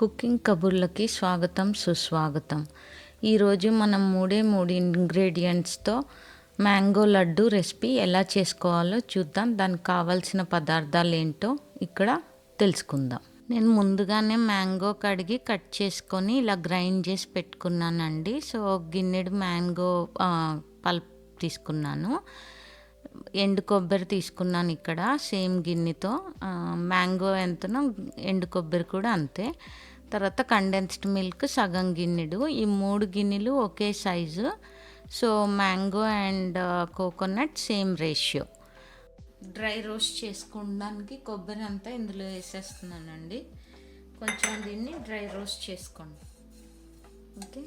Cooking కబుర్లకి స్వాగతం సుస్వాగతం. ఈరోజు మనం మూడే మూడు ఇంగ్రీడియంట్స్తో మ్యాంగో లడ్డు రెసిపీ ఎలా చేసుకోవాలో చూద్దాం. దానికి కావాల్సిన పదార్థాలు ఏంటో ఇక్కడ తెలుసుకుందాం. నేను ముందుగానే మ్యాంగో కడిగి కట్ చేసుకొని ఇలా గ్రైండ్ చేసి పెట్టుకున్నానండి. సో గిన్నెడు మ్యాంగో పల్ప్ తీసుకున్నాను. ఎండు కొబ్బరి తీసుకున్నాను ఇక్కడ సేమ్ గిన్నెతో. మ్యాంగో ఎంతనో ఎండు కొబ్బరి కూడా అంతే. తర్వాత కండెన్స్డ్ మిల్క్ సగం గిన్నెడు. ఈ మూడు గిన్నెలు ఒకే size so mango and coconut same ratio dry roast చేసుకోవడానికి కొబ్బరి అంతా ఇందులో వేసేస్తున్నానండి. కొంచెం దీన్ని డ్రై రోస్ట్ చేసుకోండి. ఓకే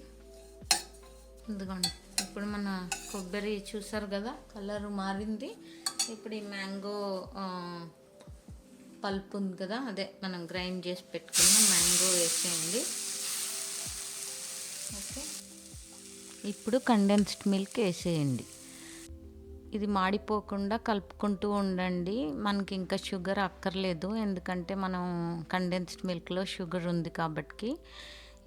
ఎందుకండి ఇప్పుడు మన కొబ్బరి చూసారు కదా కలర్ మారింది. ఇప్పుడు ఈ మ్యాంగో పల్ప్ ఉంది కదా అదే మనం గ్రైండ్ చేసి పెట్టుకున్న మ్యాంగో వేసేయండి. ఓకే. ఇప్పుడు కండెన్స్డ్ మిల్క్ వేసేయండి. ఇది మాడిపోకుండా కలుపుకుంటూ ఉండండి. మనకి ఇంకా షుగర్ అక్కర్లేదు ఎందుకంటే మనం కండెన్స్డ్ మిల్క్లో షుగర్ ఉంది కాబట్టి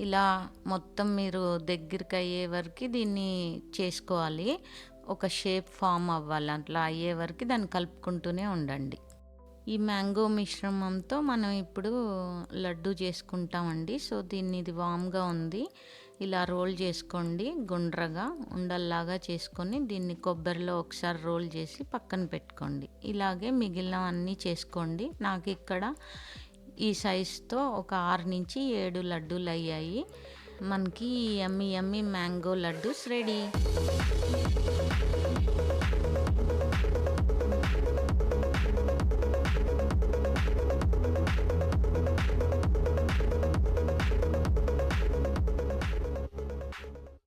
ఇలా మొత్తం మీరు దగ్గరికి అయ్యే వరకు దీన్ని చేసుకోవాలి. ఒక షేప్ ఫామ్ అవ్వాలి అట్లా అయ్యే వరకు దాన్ని కలుపుకుంటూనే ఉండండి. ఈ మ్యాంగో మిశ్రమంతో మనం ఇప్పుడు లడ్డు చేసుకుంటామండి. సో దీన్ని ఇది వామ్గా ఉంది. ఇలా రోల్ చేసుకోండి గుండ్రగా ఉండల్లాగా చేసుకొని దీన్ని కొబ్బరిలో ఒకసారి రోల్ చేసి పక్కన పెట్టుకోండి. ఇలాగే మిగిలినవన్నీ చేసుకోండి. నాకు ఇక్కడ ఈ సైజుతో ఒక ఆరు నుంచి ఏడు లడ్డూలు అయ్యాయి. మనకి ఎమ్మి ఎమ్మి మ్యాంగో లడ్డూస్ రెడీ.